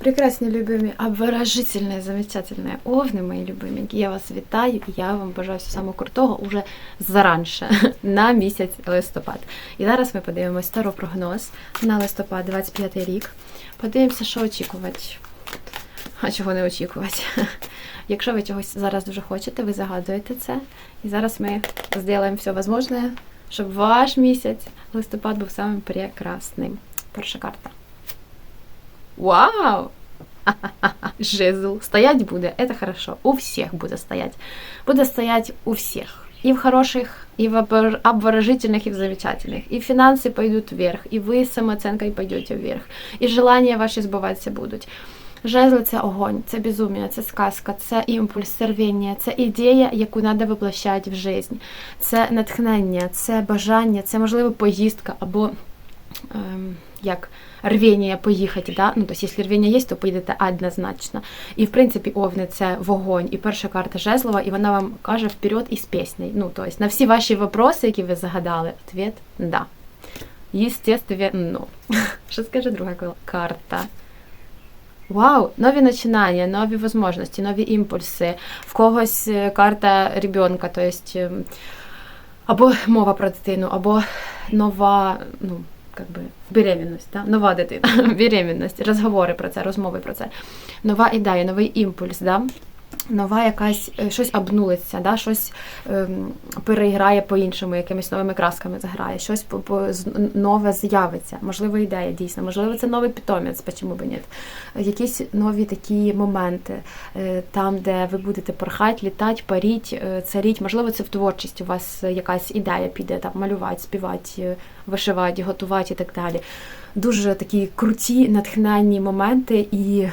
Прекрасні, любимі, обворожительні, замечательні овни, мої любименькі. Я вас вітаю і я вам бажаю всього самого крутого уже заранше на місяць листопад. І зараз ми подивимось старопрогноз на листопад 25 рік. Подивимося, що очікувати. А чого не очікувати. Якщо ви чогось зараз дуже хочете, ви загадуєте це. І зараз ми зробимо все можливе, щоб ваш місяць листопад був самим прекрасним. Перша карта. Вау! Жезл. Стоять буде, это хорошо. У всех буде стоять. Буде стоять у всех. И в хороших, и в обор- обворожительных, и в замечательных. И финансы пойдут вверх, и вы с самооценкой пойдете вверх. І желання ваші збуватися будуть. Жезли це огонь, це безумие, це сказка, це імпульс, це рвіння, це ідея, яку треба воплощати в життя. Це натхнення, це бажання, це можливо поїздка або ем, як рвіння поїхати. Да? Ну, тобто, якщо рвіння є, то поїдете однозначно. І в принципі, овни це вогонь. І перша карта жезлова, і вона вам каже вперед із піснею. Ну, тобто, на всі ваші вопроси, які ви загадали, ответ да. Естественно. Що скаже друга карта? Вау, нові починання, нові можливості, нові імпульси. В когось е, карта ребенка, то есть ем, або мова про дитину, або нова, ну, как би, беременность, да? нова дитина, беременность, розговори про це, розмови про це, нова ідея, новий імпульс. Да? Нова якась е, щось обнулиться, да? щось ем, переіграє по-іншому, якимись новими красками заграє, щось по, нове з'явиться, можливо, ідея дійсно, можливо, це новий питомець, чому б ні. Якісь нові такі моменти, е, там, де ви будете порхати, літати, паріть, е, царіть, можливо, це в творчість, у вас якась ідея піде там малювати, співати, е, вишивати, готувати і так далі. Дуже такі круті, натхненні моменти і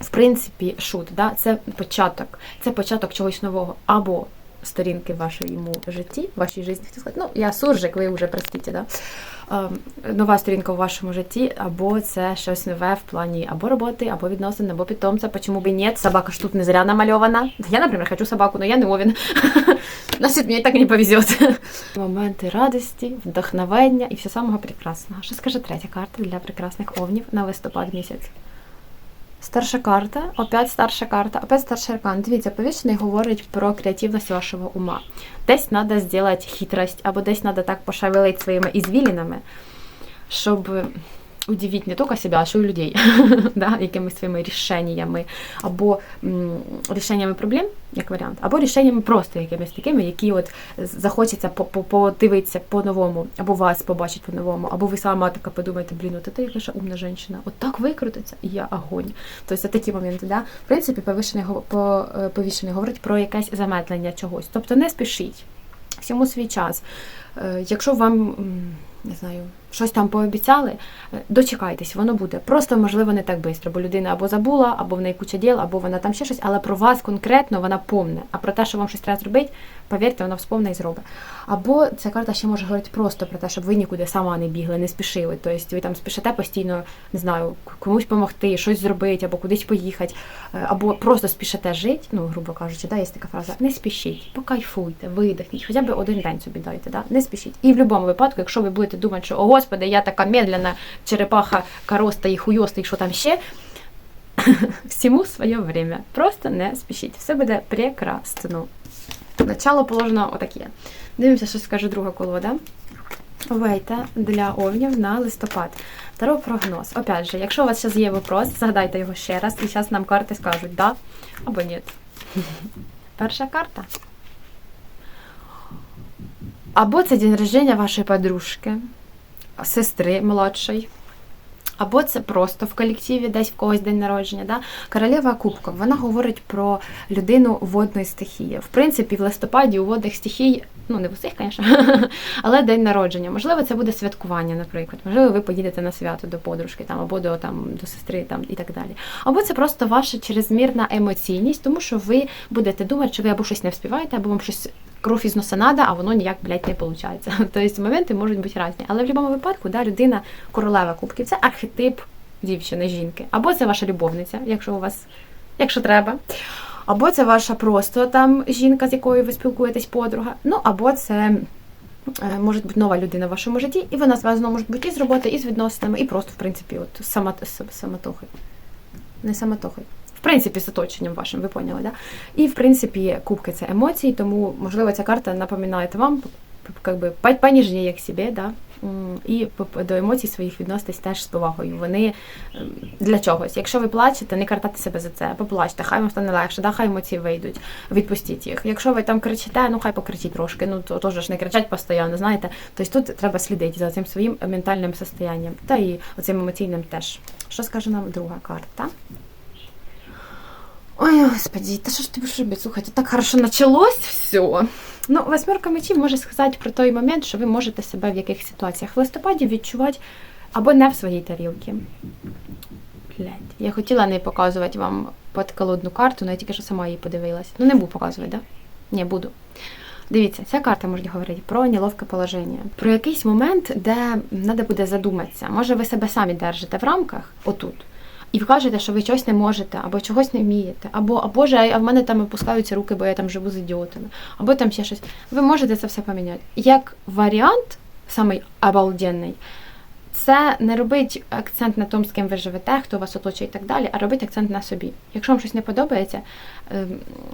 в принципі, шут, да, це початок, це початок чогось нового. Або сторінки в вашому житті, вашій житті, ну, я суржик, ви вже простите, да? Ем, нова сторінка в вашому житті, або це щось нове в плані або роботи, або відносин, або питомця, почему бы нет, собака ж тут не зря намальована. Я, наприклад, хочу собаку, но я не овен. Значить, мені так не повезет. Моменти радості, вдохновення і все самого прекрасного. Що скаже третя карта для прекрасних овнів на листопад місяць? Старша карта, опять старша карта, опять старший аркан. Дивіться, повішений говорить про креативність вашого ума. Десь треба зробити хитрость, або десь треба так пошевелити своїми ізвілінами, щоб удивити не тільки себе, а ще й людей, да, якимись своїми рішеннями, або м, рішеннями проблем, як варіант, або рішеннями просто якимись такими, які от захочеться по- по- подивитися по-новому, або вас побачить по-новому, або ви сама така подумаєте, блін, от це яка ж умна жінка, от так викрутиться, і я огонь. Тобто це такі моменти, да? В принципі, повішений, по, е, повішений говорить про якесь замедлення чогось. Тобто не спішіть. Всьому свій час. Е, Якщо вам не знаю, щось там пообіцяли, е, дочекайтесь, воно буде. Просто, можливо, не так швидко, бо людина або забула, або в неї куча діл, або вона там ще щось, але про вас конкретно вона помне. А про те, що вам щось треба зробити, повірте, вона вспомне і зробить. Або ця карта ще може говорити просто про те, щоб ви нікуди сама не бігли, не спішили. Тобто ви там спішите постійно, не знаю, комусь допомогти, щось зробити, або кудись поїхати, е, або просто спішите жити, ну, грубо кажучи, да, є така фраза, не спішіть, покайфуйте, видихніть, хоча б один день собі дайте, да? не спішіть. І в будь-якому випадку, якщо ви будете думати, що о господи, я така медленна черепаха, короста і хуйоста, і що там ще. Всьому своє время. Просто не спішіть. Все буде прекрасно. Начало положено отаке. Дивимося, що скаже друга колода. Вейта для овнів на листопад. Таро прогноз. Опять же, якщо у вас зараз є вопрос, згадайте його ще раз, і зараз нам карти скажуть да або ні. Перша карта. Або це день рождення вашої подружки, сестри молодшої. Або це просто в колективі, десь в когось день народження. Да? Королева Кубков, вона говорить про людину водної стихії. В принципі, в листопаді у водних стихій, ну не в усіх, звісно, але день народження. Можливо, це буде святкування, наприклад. Можливо, ви поїдете на свято до подружки там, або до, там, до сестри там, і так далі. Або це просто ваша чрезмірна емоційність, тому що ви будете думати, що ви або щось не вспіваєте, або вам щось кров із носа надо, а воно ніяк, блядь, не виходить. Тобто моменти можуть бути різні. Але в будь-якому випадку да, людина королева кубків це архетип дівчини, жінки. Або це ваша любовниця, якщо у вас, якщо треба. Або це ваша просто там жінка, з якою ви спілкуєтесь, подруга. Ну, або це е, може бути нова людина в вашому житті, і вона зв'язана може бути і з роботи, і з відносинами, і просто, в принципі, от сама, самотохи. не самотохою. В принципі, з оточенням вашим, ви поняли, да? І в принципі, кубки це емоції, тому можливо ця карта напоминає вам как би, поніжніє к себе, да? І до емоцій своїх відноситесь теж з повагою. Вони ем, для чогось. Якщо ви плачете, не картати себе за це, поплачте, хай вам стане легше, да, хай емоції вийдуть, відпустіть їх. Якщо ви там кричите, ну хай покричіть трошки, ну то теж не кричать постійно, знаєте. Тобто тут треба слідити за цим своїм ментальним состоянням, та і оцим емоційним теж. Що скаже нам друга карта? Ой, господи, та що ж будеш робити? Слухайте, так хорошо началось все. Ну, восьмерка мечів може сказати про той момент, що ви можете себе в яких ситуаціях в листопаді відчувати або не в своїй тарілці. Блядь, я хотіла не показувати вам подколодну карту, але я тільки що сама її подивилась. Ну, не буду показувати, да? Ні, буду. Дивіться, ця карта може говорити про неловке положення, про якийсь момент, де треба буде задуматися. Може, ви себе самі держите в рамках отут. І ви кажете, що ви чогось не можете, або чогось не вмієте, або а Боже, а в мене там опускаються руки, бо я там живу з ідіотами, або там ще щось. Ви можете це все поміняти. Як варіант, самий обалденний, це не робить акцент на тому, з ким ви живете, хто вас оточує і так далі, а робить акцент на собі. Якщо вам щось не подобається, ем,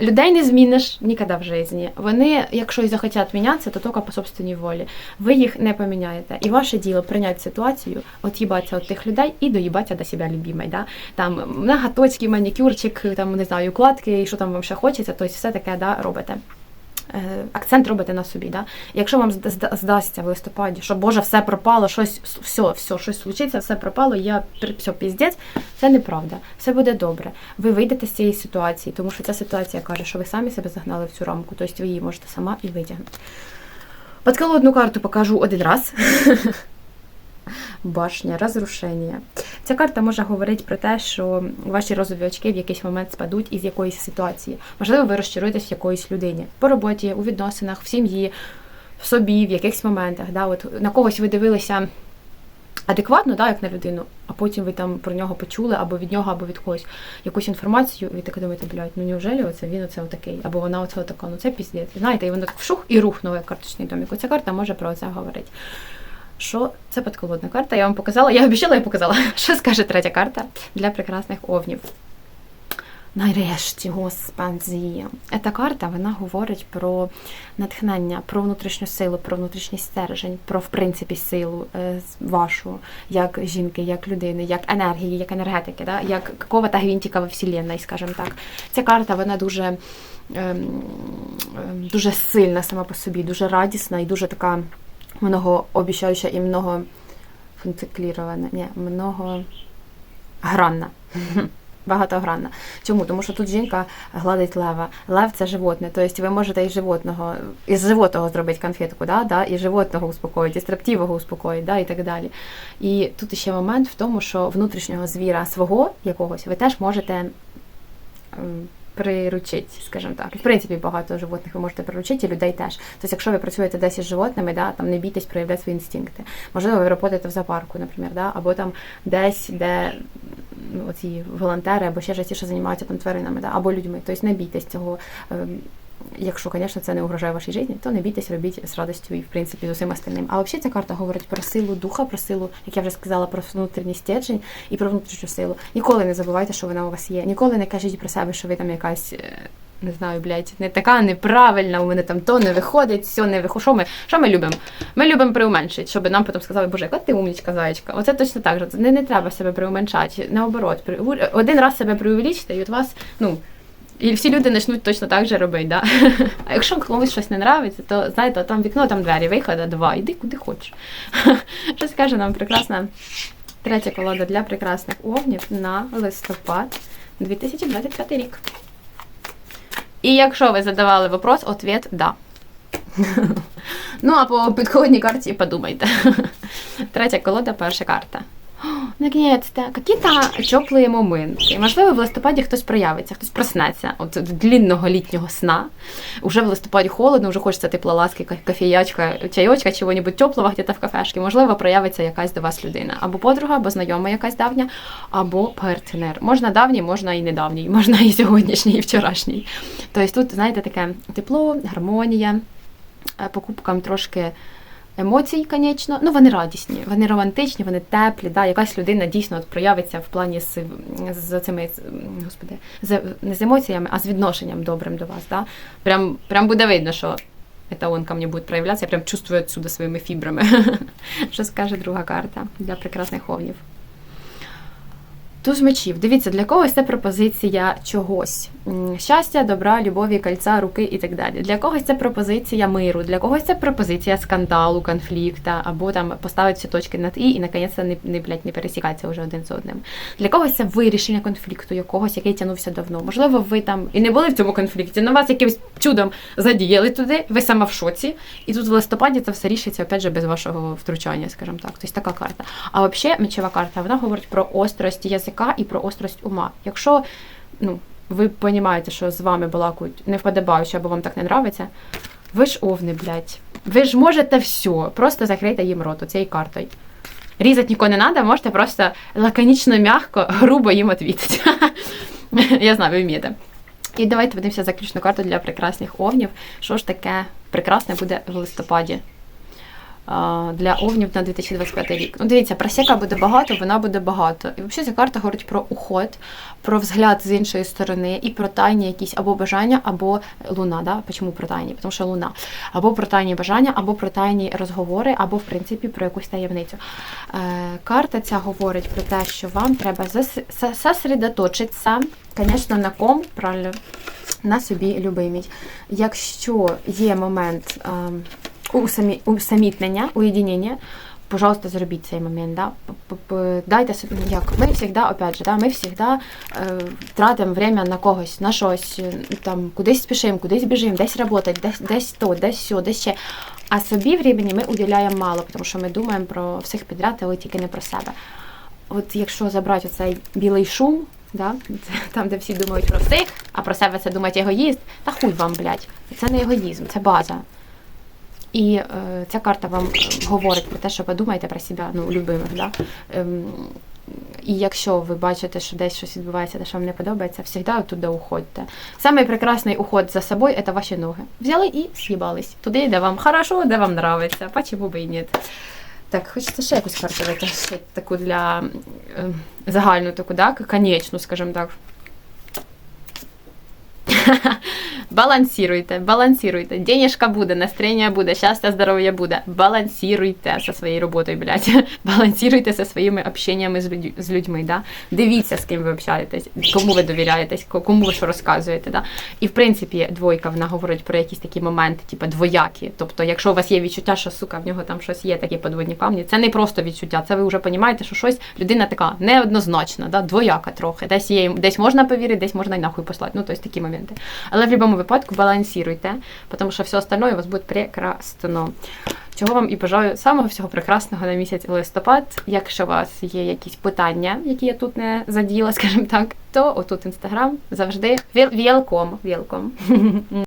людей не зміниш ніколи в житті. Вони, якщо і захотять мінятися, то тільки по собственній волі. Ви їх не поміняєте. І ваше діло прийняти ситуацію, от'їбатися від тих людей і доїбатися до себе любимої. Да? Там наготочки, манікюрчик, там не знаю, укладки, і що там вам ще хочеться, тобто все таке да, робите. Е, Акцент робите на собі, да? Якщо вам зда- зда- здасться в листопаді, що Боже, все пропало, щось все, все, щось случиться, все пропало, я все піздець, це неправда. Все буде добре. Ви вийдете з цієї ситуації, тому що ця ситуація каже, що ви самі себе загнали в цю рамку, тобто ви її можете сама і витягнути. Подколодну карту покажу один раз. Башня, розрушення. Ця карта може говорити про те, що ваші розові очки в якийсь момент спадуть із якоїсь ситуації. Можливо, ви розчаруєтесь в якоїсь людині по роботі, у відносинах, в сім'ї, в собі, в якихось моментах. Да? От на когось ви дивилися адекватно, да, як на людину, а потім ви там про нього почули або від нього, або від когось якусь інформацію, і ви так думаєте, блядь, ну неужели оце він оце отакий, або вона оце отака, ну це піздець. Знаєте, і воно так вшух і рухнуло як карточний домик. Оця карта може про це говорити. Що це подколодна карта? Я вам показала, я обіцяла і показала. Що скаже третя карта для прекрасних овнів? Нарешті, господі. Ця карта вона говорить про натхнення, про внутрішню силу, про внутрішній стержень, про в принципі силу е, вашу, як жінки, як людини, як енергії, як енергетики, да? як какого-то гвинтика во вселенной, скажімо так. Ця карта вона дуже, ем, ем, дуже сильна сама по собі, дуже радісна і дуже така многообіцяюча і много функціклірована, ні, многогранна. Багатогранна. Чому? Тому що тут жінка гладить лева. Лев це животне. Тобто ви можете із животного, із животного зробити конфетку, да? Да? і животного успокоїти, і стрептивого успокоїти, да? і так далі. І тут ще момент в тому, що внутрішнього звіра свого якогось ви теж можете приручити, скажімо так. В принципі, багато животних ви можете приручити, і людей теж. Тобто, якщо ви працюєте десь із животними, да, там не бійтесь проявляти свої інстинкти. Можливо, ви роботите в зоопарку, наприклад, да, або там десь, де ну, оці волонтери або ще частіше займаються там тваринами, да, або людьми. Тобто не бійтесь цього. Якщо, звісно, це не угрожає вашій житті, то не бійтесь, робіть з радістю і в принципі з усім остальним. А взагалі ця карта говорить про силу духа, про силу, як я вже сказала, про внутрішній стержень і про внутрішню силу. Ніколи не забувайте, що вона у вас є. Ніколи не кажіть про себе, що ви там якась. е, Не знаю, блядь, не така неправильна, у мене там то не виходить, все не виходить. Що ми, що ми любимо? Ми любимо приуменшити, щоб нам потім сказали, боже, яка ти умнічка, зайчка. Оце точно так же. Не, не треба себе приуменшати. Наоборот, при- один раз себе преувеличте, і от вас, ну, і всі люди почнуть точно так же робити. Да? А якщо комусь щось не нравиться, то знаєте, там вікно, там двері, виходу, два, йди куди хочеш. Що скаже нам прекрасна третя колода для прекрасних овнів на листопад 2025 рік. І якщо ви задавали вопрос, ответ да. Ну, а по підходній карті подумайте. Третя колода, перша карта. Наконец-то, какие-то теплі моменти. Можливо, в листопаді хтось проявиться, хтось проснеться от длінного літнього сна. Уже в листопаді холодно, вже хочеться теплоласки, ка- кофеячка, чайочка, чого-небудь теплого где-то в кафешці. Можливо, проявиться якась до вас людина. Або подруга, або знайома якась давня, або партнер. Можна давній, можна і недавній, можна і сьогоднішній, і вчорашній. Тобто тут, знаєте, таке тепло, гармонія, е, покупкам трошки емоцій, звісно. Ну, вони радісні, вони романтичні, вони теплі. Да? Якась людина дійсно от проявиться в плані з, з цими, господи, з, не з емоціями, а з відношенням добрим до вас. Да? Прям, прям буде видно, що это он ко мне буде проявлятися. Я прям чувствую отсюда своїми фібрами. Що скаже друга карта для прекрасних овнів? Туз мечів. Дивіться, для когось це пропозиція чогось. Щастя, добра, любові, кольця, руки і так далі. Для когось це пропозиція миру, для когось це пропозиція скандалу, конфлікта, або там поставити всі точки над і і наконець не, не, блядь, не пересікатися вже один з одним. Для когось це вирішення конфлікту якогось, який тягнувся давно. Можливо, ви там і не були в цьому конфлікті, але вас якимось чудом задіяли туди, ви сама в шоці, і тут в листопаді це все рішиться, опять же, без вашого втручання, скажімо так. Тобто така карта. А взагалі, мечова карта, вона говорить про острость язика і про острость ума. Якщо ну, ви розумієте, що з вами балакають не вподобаючи, або вам так не нравиться, ви ж овни, блядь. Ви ж можете все, просто закрийте їм рот цією картою. Різати нікого не треба, можете просто лаконічно, м'яко, грубо їм відповідати. Я знаю, ви вмієте. І давайте подивимося заключну карту для прекрасних овнів. Що ж таке прекрасне буде в листопаді для овнів на 2025 рік. Ну, дивіться, просека буде багато, вона буде багато. І взагалі ця карта говорить про уход, про взгляд з іншої сторони і про тайні якісь або бажання, або луна. Да? Чому про тайні? Тому що луна. Або про тайні бажання, або про тайні розговори, або, в принципі, про якусь таємницю. Е, карта ця говорить про те, що вам треба сосредоточитися, звісно, на ком, правильно, на собі любимій. Якщо є момент ем, усамітнення, уєдинення, пожалуйста, зробіть цей момент. Да? Дайте собі, як ми завжди, опять же, да, ми завжди е, тратимо время на когось, на щось, е, там, кудись спішимо, кудись біжимо, десь працювати, десь, десь то, десь сьо, десь ще. А собі времени ми уділяємо мало, тому що ми думаємо про всіх підряд, але тільки не про себе. От якщо забрати оцей білий шум, да, це там, де всі думають про всіх, а про себе це думають егоїст, та хуй вам, блядь. Це не егоїзм, це база. І е, ця карта вам е, говорить про те, що ви думаєте про себе, ну, любимих, да? Ем, і якщо ви бачите, що десь щось відбувається, те, що вам не подобається, завжди туди уходьте. Самий прекрасний уход за собою це ваші ноги. Взяли і з'їбались. Туди, де вам хорошо, де вам нравиться. Почему би і ні. Так, хочеться ще якусь карту витащити, таку для е, загальну таку, да? конечну, скажімо так. Балансируйте, балансируйте. Денежка буде, настроєння буде, щастя, здоров'я буде. Балансируйте зі своєю роботою, блядь. Балансируйте зі своїми общеннями з, людь- з людьми. Да? Дивіться, з ким ви общаєтесь, кому ви довіряєтесь, кому ви що розказуєте. Да? І в принципі, двойка вона говорить про якісь такі моменти, типу двоякі. Тобто, якщо у вас є відчуття, що сука, в нього там щось є, такі подводні камні, це не просто відчуття. Це ви вже розумієте, що щось людина така неоднозначна, да? двояка трохи. Десь є, десь можна повірити, десь можна й нахуй послати. Ну, тобто такі моменти. Але в будь-якому випадку балансируйте, тому що все остальное у вас буде прекрасно. Чого вам і бажаю самого всього прекрасного на місяць листопад. Якщо у вас є якісь питання, які я тут не заділа, скажімо так, то отут інстаграм завжди welcome. welcome.